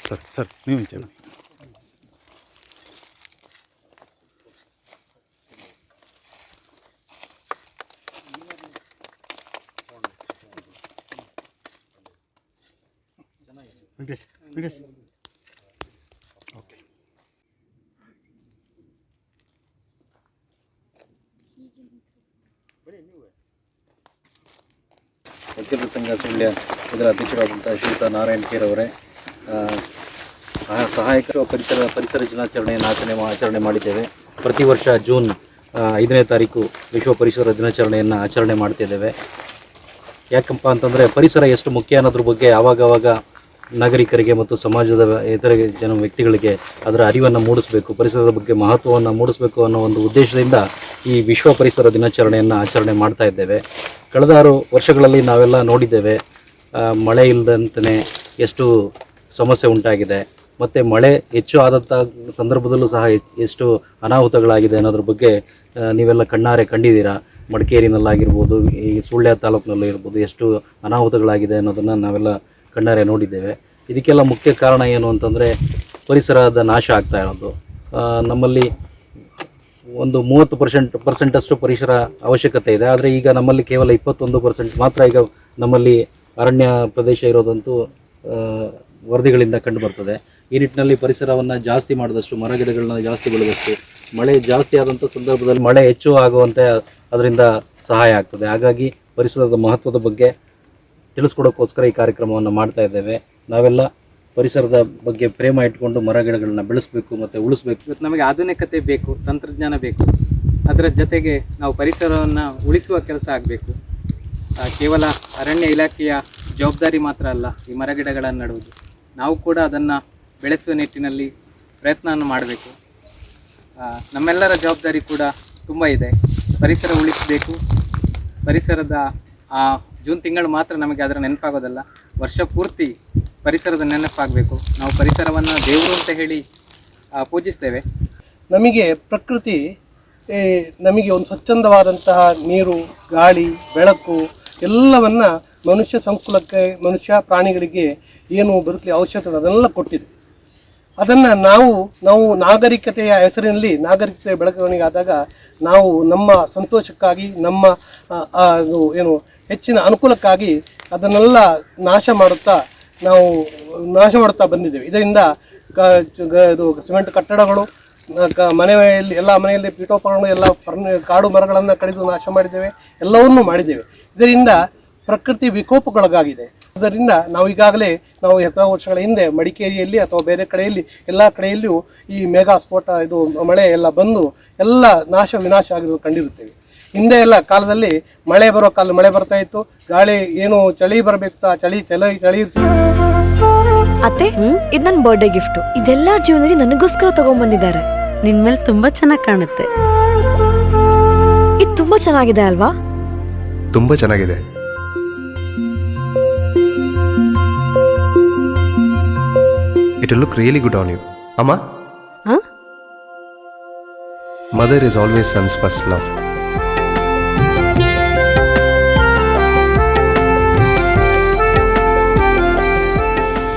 Sir sir ನೀವು ಈಚೆ ಬನ್ನಿ. ವೆಂಕಟೇಶ್ ಸಂಘ ಸುಳ್ಯ ಇದರ ಅಧ್ಯಕ್ಷರಾದಂಥ ಶ್ರೀಯುತ ನಾರಾಯಣ್ ಕೇರ್ ಅವರೇ ಆ, ಆ ಸಹಾಯಕ ಪರಿಸರ ಪರಿಸರ ದಿನಾಚರಣೆಯನ್ನು ಆಚರಣೆ ಆಚರಣೆ ಮಾಡಿದ್ದೇವೆ. ಪ್ರತಿ ವರ್ಷ ಜೂನ್ ಐದನೇ ತಾರೀಕು ವಿಶ್ವ ಪರಿಸರ ದಿನಾಚರಣೆಯನ್ನು ಆಚರಣೆ ಮಾಡ್ತಿದ್ದೇವೆ ಯಾಕಪ್ಪ ಅಂತಂದರೆ ಪರಿಸರ ಎಷ್ಟು ಮುಖ್ಯ ಅನ್ನೋದ್ರ ಬಗ್ಗೆ ಆವಾಗವಾಗ ನಾಗರಿಕರಿಗೆ ಮತ್ತು ಸಮಾಜದ ಇತರ ಜನ ವ್ಯಕ್ತಿಗಳಿಗೆ ಅದರ ಅರಿವನ್ನು ಮೂಡಿಸಬೇಕು ಪರಿಸರದ ಬಗ್ಗೆ ಮಹತ್ವವನ್ನು ಮೂಡಿಸಬೇಕು ಅನ್ನೋ ಒಂದು ಉದ್ದೇಶದಿಂದ ಈ ವಿಶ್ವ ಪರಿಸರ ದಿನಾಚರಣೆಯನ್ನು ಆಚರಣೆ ಮಾಡ್ತಾ ಇದ್ದೇವೆ. ಕಳೆದ ಆರು ವರ್ಷಗಳಲ್ಲಿ ನಾವೆಲ್ಲ ನೋಡಿದ್ದೇವೆ ಮಳೆ ಇಲ್ಲದಂತಲೇ ಎಷ್ಟು ಸಮಸ್ಯೆ ಉಂಟಾಗಿದೆ. ಮತ್ತು ಮಳೆ ಹೆಚ್ಚು ಆದಂಥ ಸಂದರ್ಭದಲ್ಲೂ ಸಹ ಎಷ್ಟು ಅನಾಹುತಗಳಾಗಿದೆ ಅನ್ನೋದ್ರ ಬಗ್ಗೆ ನೀವೆಲ್ಲ ಕಣ್ಣಾರೆ ಕಂಡಿದ್ದೀರಾ? ಮಡಿಕೇರಿನಲ್ಲಾಗಿರ್ಬೋದು, ಈ ಸುಳ್ಯ ತಾಲೂಕಿನಲ್ಲೂ ಇರ್ಬೋದು, ಎಷ್ಟು ಅನಾಹುತಗಳಾಗಿದೆ ಅನ್ನೋದನ್ನು ನಾವೆಲ್ಲ ಕಣ್ಣಾರೆ ನೋಡಿದ್ದೇವೆ. ಇದಕ್ಕೆಲ್ಲ ಮುಖ್ಯ ಕಾರಣ ಏನು ಅಂತಂದರೆ, ಪರಿಸರದ ನಾಶ ಆಗ್ತಾ ಇರೋದು. ನಮ್ಮಲ್ಲಿ ಒಂದು ಮೂವತ್ತು ಪರ್ಸೆಂಟ್ ಪರ್ಸೆಂಟಷ್ಟು ಪರಿಸರ ಅವಶ್ಯಕತೆ ಇದೆ. ಆದರೆ ಈಗ ನಮ್ಮಲ್ಲಿ ಕೇವಲ ಇಪ್ಪತ್ತೊಂದು ಪರ್ಸೆಂಟ್ ಮಾತ್ರ ಈಗ ನಮ್ಮಲ್ಲಿ ಅರಣ್ಯ ಪ್ರದೇಶ ಇರೋದಂತೂ ವರದಿಗಳಿಂದ ಕಂಡುಬರ್ತದೆ ಈ ನಿಟ್ಟಿನಲ್ಲಿ ಪರಿಸರವನ್ನು ಜಾಸ್ತಿ ಮಾಡಿದಷ್ಟು ಮರಗಿಡಗಳನ್ನ ಜಾಸ್ತಿ ಬೆಳೆದಷ್ಟು, ಮಳೆ ಜಾಸ್ತಿ ಆದಂಥ ಸಂದರ್ಭದಲ್ಲಿ ಮಳೆ ಹೆಚ್ಚು ಆಗುವಂತೆ ಅದರಿಂದ ಸಹಾಯ ಆಗ್ತದೆ. ಹಾಗಾಗಿ ಪರಿಸರದ ಮಹತ್ವದ ಬಗ್ಗೆ ತಿಳಿಸ್ಕೊಡೋಕ್ಕೋಸ್ಕರ ಈ ಕಾರ್ಯಕ್ರಮವನ್ನು ಮಾಡ್ತಾ ಇದ್ದೇವೆ. ನಾವೆಲ್ಲ ಪರಿಸರದ ಬಗ್ಗೆ ಪ್ರೇಮ ಇಟ್ಕೊಂಡು ಮರಗಿಡಗಳನ್ನ ಬೆಳೆಸಬೇಕು ಮತ್ತು ಉಳಿಸ್ಬೇಕು. ಇವತ್ತು ನಮಗೆ ಆಧುನಿಕತೆ ಬೇಕು, ತಂತ್ರಜ್ಞಾನ ಬೇಕು. ಅದರ ಜೊತೆಗೆ ನಾವು ಪರಿಸರವನ್ನು ಉಳಿಸುವ ಕೆಲಸ ಆಗಬೇಕು. ಕೇವಲ ಅರಣ್ಯ ಇಲಾಖೆಯ ಜವಾಬ್ದಾರಿ ಮಾತ್ರ ಅಲ್ಲ, ಈ ಮರಗಿಡಗಳನ್ನು ನೆಡುವುದು. ನಾವು ಕೂಡ ಅದನ್ನು ಬೆಳೆಸುವ ನಿಟ್ಟಿನಲ್ಲಿ ಪ್ರಯತ್ನವನ್ನು ಮಾಡಬೇಕು. ನಮ್ಮೆಲ್ಲರ ಜವಾಬ್ದಾರಿ ಕೂಡ ತುಂಬ ಇದೆ. ಪರಿಸರ ಉಳಿಸಬೇಕು. ಪರಿಸರದ ಆ, ಜೂನ್ ತಿಂಗಳು ಮಾತ್ರ ನಮಗೆ ಅದರ ನೆನಪಾಗೋದಲ್ಲ. ವರ್ಷ ಪೂರ್ತಿ ಪರಿಸರದ ನೆನಪಾಗಬೇಕು. ನಾವು ಪರಿಸರವನ್ನು ದೇವರು ಅಂತ ಹೇಳಿ ಪೂಜಿಸ್ತೇವೆ. ನಮಗೆ ಪ್ರಕೃತಿ ನಮಗೆ ಒಂದು ಸ್ವಚ್ಛಂದವಾದಂತಹ ನೀರು, ಗಾಳಿ, ಬೆಳಕು ಎಲ್ಲವನ್ನ ಮನುಷ್ಯ ಸಂಕುಲಕ್ಕೆ, ಮನುಷ್ಯ ಪ್ರಾಣಿಗಳಿಗೆ ಏನು ಬದುಕಲಿ ಅವಶ್ಯಕತೆ ಅದನ್ನೆಲ್ಲ ಕೊಟ್ಟಿದೆ. ಅದನ್ನು ನಾವು ನಾವು ನಾಗರಿಕತೆಯ ಹೆಸರಿನಲ್ಲಿ ನಾಗರಿಕತೆ ಬೆಳವಣಿಗೆ ಆದಾಗ ನಾವು ನಮ್ಮ ಸಂತೋಷಕ್ಕಾಗಿ, ನಮ್ಮ ಏನು ಹೆಚ್ಚಿನ ಅನುಕೂಲಕ್ಕಾಗಿ ಅದನ್ನೆಲ್ಲ ನಾಶ ಮಾಡುತ್ತಾ ನಾವು ನಾಶ ಮಾಡುತ್ತಾ ಬಂದಿದ್ದೇವೆ. ಇದರಿಂದ ಇದು ಸಿಮೆಂಟ್ ಕಟ್ಟಡಗಳು ಮನೆಯಲ್ಲಿ ಎಲ್ಲ ಮನೆಯಲ್ಲಿ ಪೀಠೋಪಕರಣಗಳು, ಎಲ್ಲ ಕಾಡು ಮರಗಳನ್ನು ಕಡಿದು ನಾಶ ಮಾಡಿದ್ದೇವೆ, ಎಲ್ಲವನ್ನೂ ಮಾಡಿದ್ದೇವೆ. ಇದರಿಂದ ಪ್ರಕೃತಿ ವಿಕೋಪಗೊಳಗಾಗಿದೆ ಅದರಿಂದ ನಾವು ಈಗಾಗಲೇ, ನಾವು ಎಷ್ಟೋ ವರ್ಷಗಳ ಹಿಂದೆ ಮಡಿಕೇರಿಯಲ್ಲಿ ಅಥವಾ ಬೇರೆ ಕಡೆಯಲ್ಲಿ, ಎಲ್ಲ ಕಡೆಯಲ್ಲಿಯೂ ಈ ಮೇಘಾ ಸ್ಫೋಟ, ಇದು ಮಳೆ ಎಲ್ಲ ಬಂದು ಎಲ್ಲ ನಾಶ ವಿನಾಶ ಆಗಿರೋದು ಕಂಡಿರುತ್ತೇವೆ. ಹಿಂದೆ ಎಲ್ಲ ಕಾಲದಲ್ಲಿ ಮಳೆ ಬರೋ ಕಾಲ ಮಳೆ ಬರ್ತಾ ಇತ್ತು. ಗಾಳಿ ಏನು ಚಳಿ ಬರಬೇಕು? ಚಳಿ ಚಳಿ ಚಳಿ ಇರ್ತಿತ್ತು. ಅತ್ತೆ ಇದು ನನ್ನ ಬರ್ಡೇ ಗಿಫ್ಟ್ ಇದೆಲ್ಲ ಜೀವನದಲ್ಲಿ ನನಗೋಸ್ಕರ ತಗೊಂಡ್ಬಂದಿದ್ದಾರೆ ನಿನ್ ಮೇಲೆ ತುಂಬಾ ಚೆನ್ನಾಗಿ ಕಾಣುತ್ತೆ. ಇದು ತುಂಬಾ ಚೆನ್ನಾಗಿದೆ ಅಲ್ವಾ? ತುಂಬಾ ಚೆನ್ನಾಗಿದೆ. It look really good on you ಅಮ್ಮ? ಹ? Mother is always sons first love